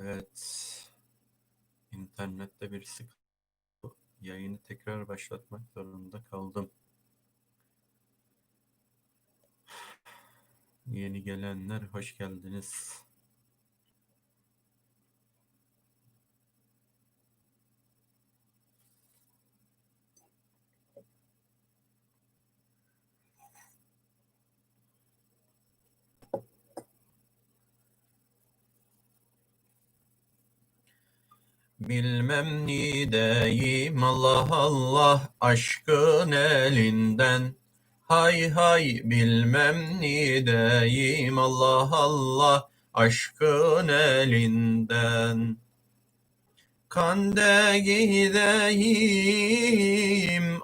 Evet. İnternette bir sık yayını tekrar başlatmak zorunda kaldım. Yeni gelenler hoş geldiniz. Bilmem ni deyim Allah Allah aşkın elinden. Hay hay bilmem ni deyim Allah Allah aşkın elinden. Kande gideyim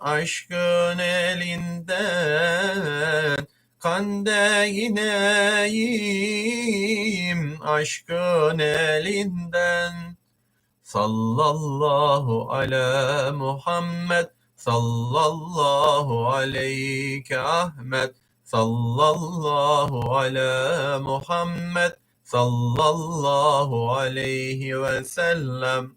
aşkın elinden. Kande ineyim aşkın elinden. Sallallahu ala Muhammed. Sallallahu aleyke Ahmet Sallallahu ala Muhammed. Sallallahu aleyhi ve sellem.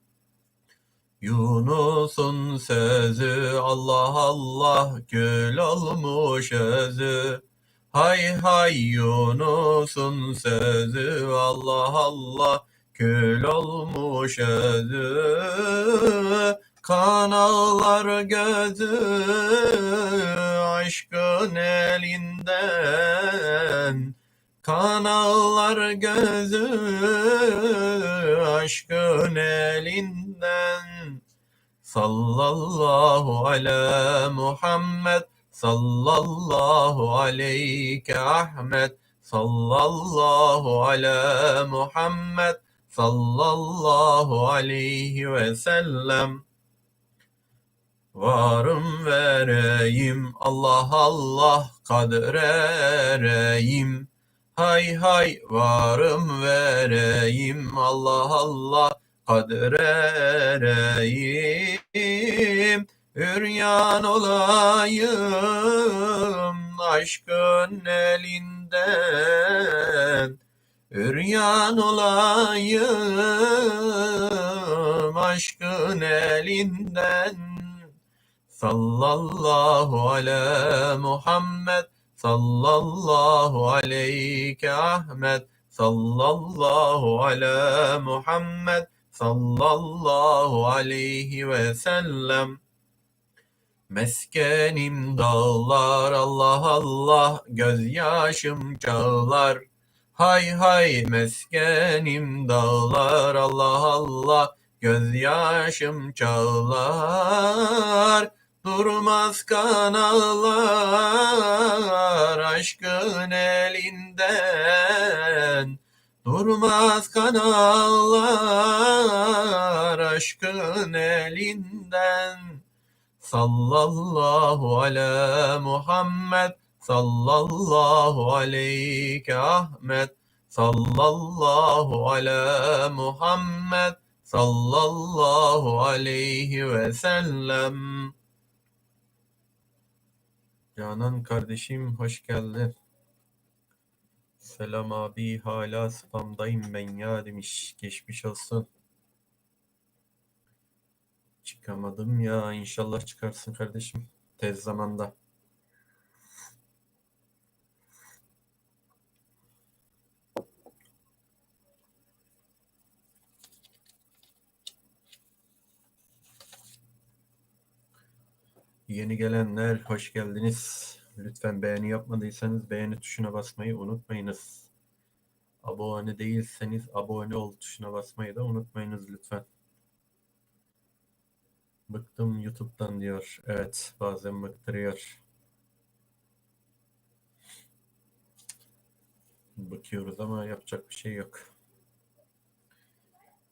Yunus'un sözü Allah Allah gül olmuş özü. Hay hay Yunus'un sözü Allah Allah Kül olmuş özü, kan gözü, aşkın elinden. Kan gözü, aşkın elinden. Sallallahu ala Muhammed, sallallahu aleyke Ahmet, sallallahu ala Muhammed, sallallahu aleyhi ve sellem. Varım vereyim Allah Allah kadrereyim Hay hay varım vereyim Allah Allah kadrereyim Üryan olayım aşkın elinden Üryan olayım aşkın elinden. Sallallahu ala Muhammed Sallallahu aleyke Ahmet Sallallahu ala Muhammed Sallallahu aleyhi ve sellem. Meskenim dağlar Allah Allah gözyaşım çağlar Hay hay meskenim dağlar Allah Allah gözyaşım çağlar. Durmaz kan ağlar aşkın elinden. Durmaz kan ağlar aşkın elinden. Sallallahu ala Muhammed sallallahu aleyke Ahmet sallallahu ala Muhammed sallallahu aleyhi ve sellem Canan kardeşim hoş geldin. Selam abi hala spamdayım ben ya demiş. Geçmiş olsun. Çıkamadım ya inşallah çıkarsın kardeşim tez zamanda. Yeni gelenler hoş geldiniz. Lütfen beğeni yapmadıysanız beğeni tuşuna basmayı unutmayınız. Abone değilseniz abone ol tuşuna basmayı da unutmayınız lütfen. Bıktım YouTube'dan diyor. Evet bazen bıktırıyor. Bakıyoruz ama yapacak bir şey yok.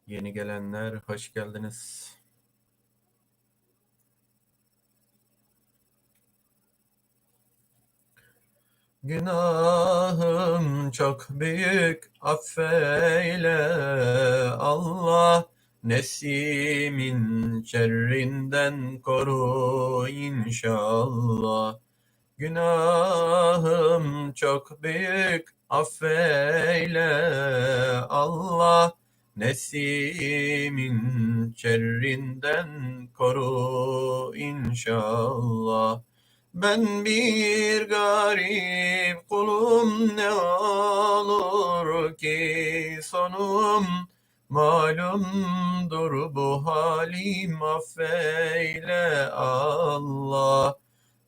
Yeni gelenler hoş geldiniz. Günahım çok büyük affeyle Allah. Nesimin şerrinden koru inşallah. Günahım çok büyük affeyle Allah. Nesimin şerrinden koru inşallah ben bir garip kulum ne olur ki sonum malumdur bu halim affeyle Allah.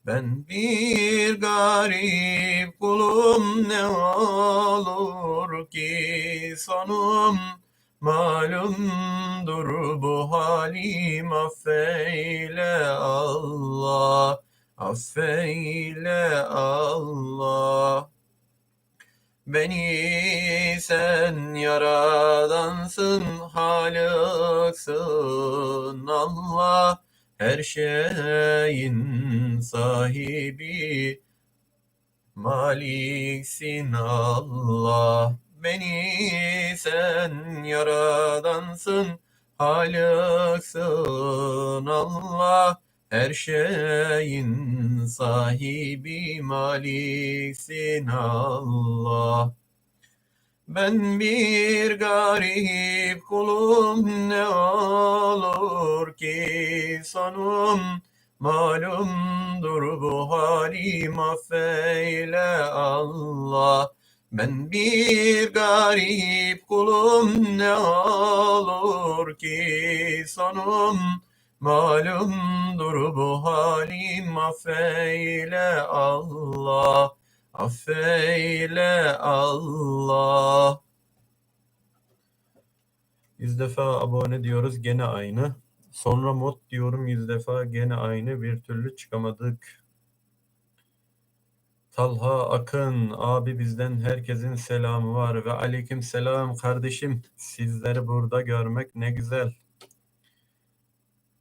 Ben bir garip kulum ne olur ki sonum malumdur bu halim affeyle Allah. Affeyle Allah. Beni sen yaradansın, halıksın Allah. Her şeyin sahibi, maliksin Allah. Beni sen yaradansın, halıksın Allah. Her şeyin sahibi maliksin Allah. Ben bir garip kulum ne olur ki sonum malumdur bu halim affeyle Allah. Ben bir garip kulum ne olur ki sonum Malumdur bu halim affeyle Allah, affeyle Allah. Yüz defa abone diyoruz gene aynı. Sonra mod diyorum yüz defa gene aynı. Bir türlü çıkamadık. Talha Akın abi bizden herkesin selamı var ve aleyküm selam kardeşim. Sizleri burada görmek ne güzel.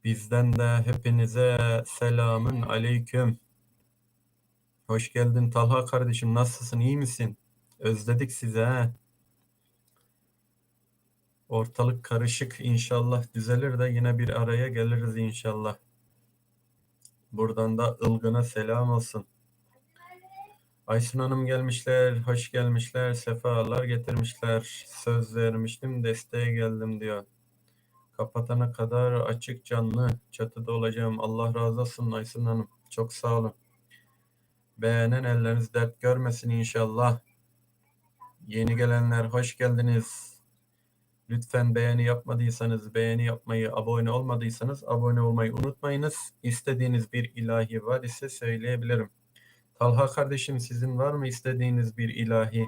Bizden de hepinize selamın aleyküm. Hoş geldin Talha kardeşim. Nasılsın? iyi misin? Özledik sizi he. Ortalık karışık. İnşallah düzelir de yine bir araya geliriz inşallah. Buradan da Ilgın'a selam olsun. Aysun Hanım gelmişler, hoş gelmişler, sefalar getirmişler. Söz vermiştim, desteğe geldim diyor. Kapatana kadar açık canlı çatıda olacağım. Allah razı olsun Aysun Hanım. Çok sağ olun. Beğenen elleriniz dert görmesin inşallah. Yeni gelenler hoş geldiniz. Lütfen beğeni yapmadıysanız beğeni yapmayı, abone olmadıysanız abone olmayı unutmayınız. İstediğiniz bir ilahi var ise söyleyebilirim. Talha kardeşim sizin var mı istediğiniz bir ilahi?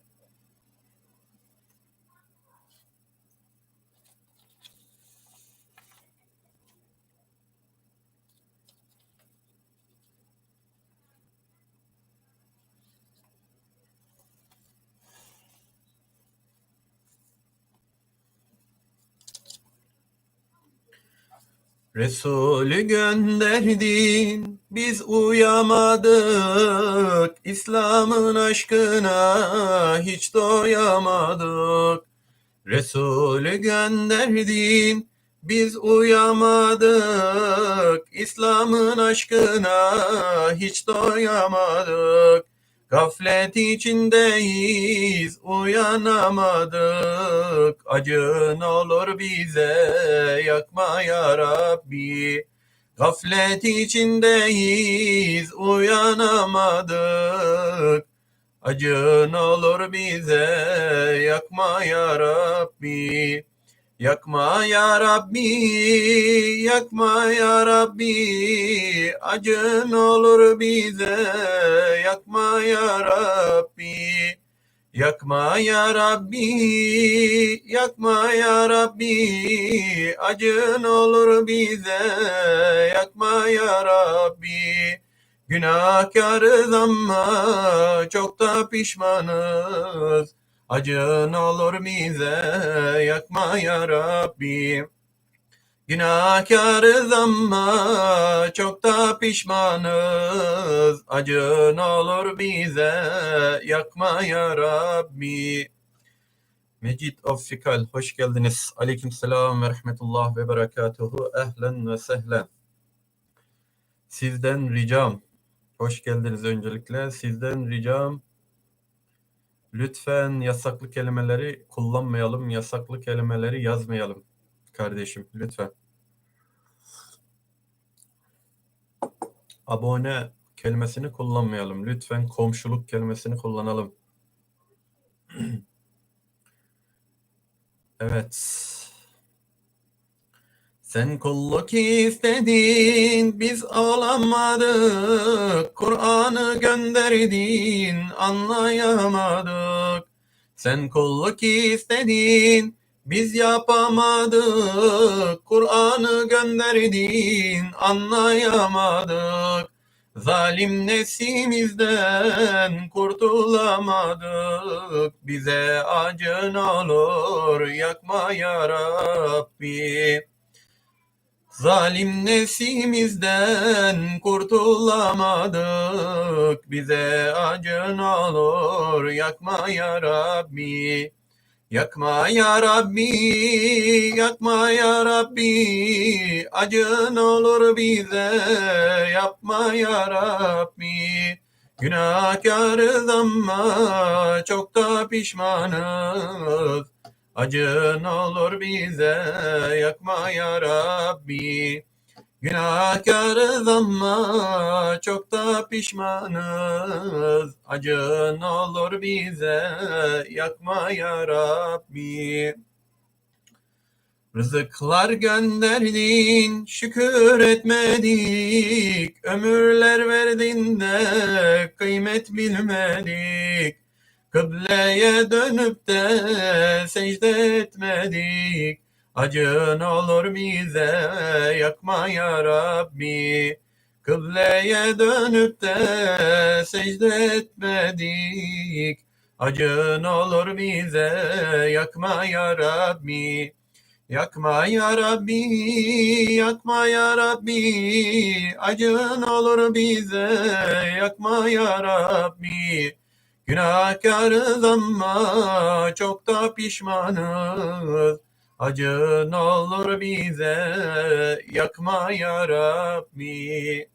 Resulü gönderdin, biz uyamadık. İslam'ın aşkına hiç doyamadık. Resulü gönderdin, biz uyamadık. İslam'ın aşkına hiç doyamadık. Gaflet içindeyiz, uyanamadık. Acın olur bize, yakma ya Rabbi. Gaflet içindeyiz, uyanamadık. Acın olur bize, yakma ya Rabbi. Yakma ya Rabbi, yakma ya Rabbi, acın olur bize, yakma ya Rabbi. Yakma ya Rabbi, yakma ya Rabbi, acın olur bize, yakma ya Rabbi. Günahkarız ama çok da pişmanız. Acın olur bize yakma ya Rabbi. Günahkarız ama çok da pişmanız. Acın olur bize yakma ya Rabbi. Mecid Offikal hoş geldiniz. Aleykümselam ve rahmetullah ve berekatuhu. Ehlen ve sehlen. Sizden ricam, hoş geldiniz öncelikle. Sizden ricam lütfen yasaklı kelimeleri kullanmayalım, yasaklı kelimeleri yazmayalım kardeşim lütfen. Abone kelimesini kullanmayalım. Lütfen komşuluk kelimesini kullanalım. Evet. Sen kulluk istedin, biz alamadık. Kur'an'ı gönderdin, anlayamadık. Sen kulluk istedin, biz yapamadık. Kur'an'ı gönderdin, anlayamadık. Zalim nefsimizden kurtulamadık. Bize acın olur, yakma ya Rabbi. Zalim nefsimizden kurtulamadık. Bize acın olur, yakma ya Rabbi. Yakma ya Rabbi, yakma ya Rabbi, acın olur bize, yapma ya Rabbi. Günahkarız ama çok da pişmanız. Acın olur bize, yakma ya Rabbi. Günahkarız ama çok da pişmanız. Acın olur bize, yakma ya Rabbi. Rızıklar gönderdin, şükür etmedik. Ömürler verdin de kıymet bilmedik. Kıbleye dönüp de secde etmedik. Acın olur bize, yakma ya Rabbi. Kıbleye dönüp de secde etmedik. Acın olur bize, yakma ya Rabbi. Yakma ya Rabbi, yakma ya Rabbi. Acın olur bize, yakma ya Rabbi. Günahkarız ama çok da pişmanız. Acın olur bize, yakma ya Rabbi.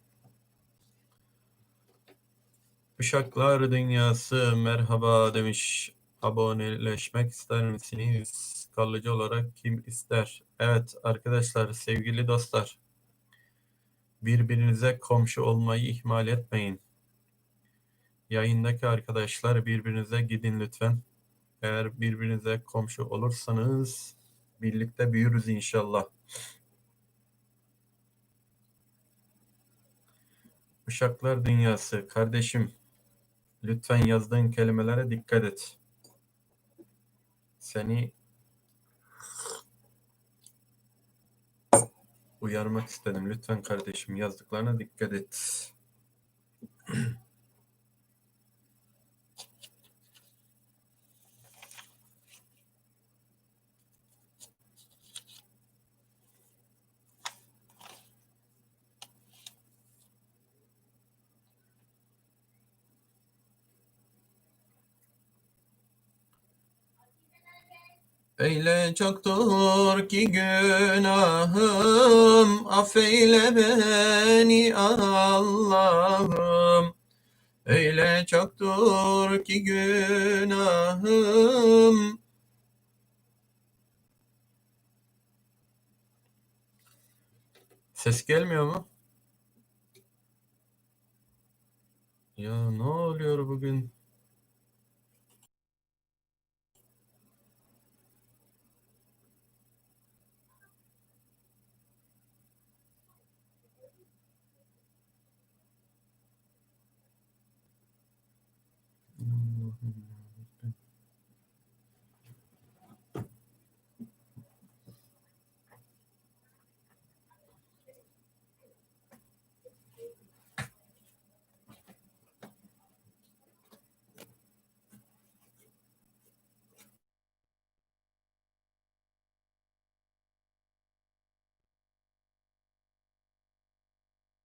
Dünyası merhaba demiş. Aboneleşmek ister misiniz? Kalıcı olarak kim ister? Evet arkadaşlar, sevgili dostlar. Birbirinize komşu olmayı ihmal etmeyin. Yayındaki arkadaşlar birbirinize gidin lütfen. Eğer birbirinize komşu olursanız birlikte büyürüz inşallah. Uşaklar dünyası kardeşim lütfen yazdığın kelimelere dikkat et. Seni uyarmak istedim. Lütfen kardeşim yazdıklarına dikkat et. Eyle çoktur ki günahım, affeyle beni Allah'ım. Eyle çoktur ki günahım. Ses gelmiyor mu? Ya ne oluyor bugün?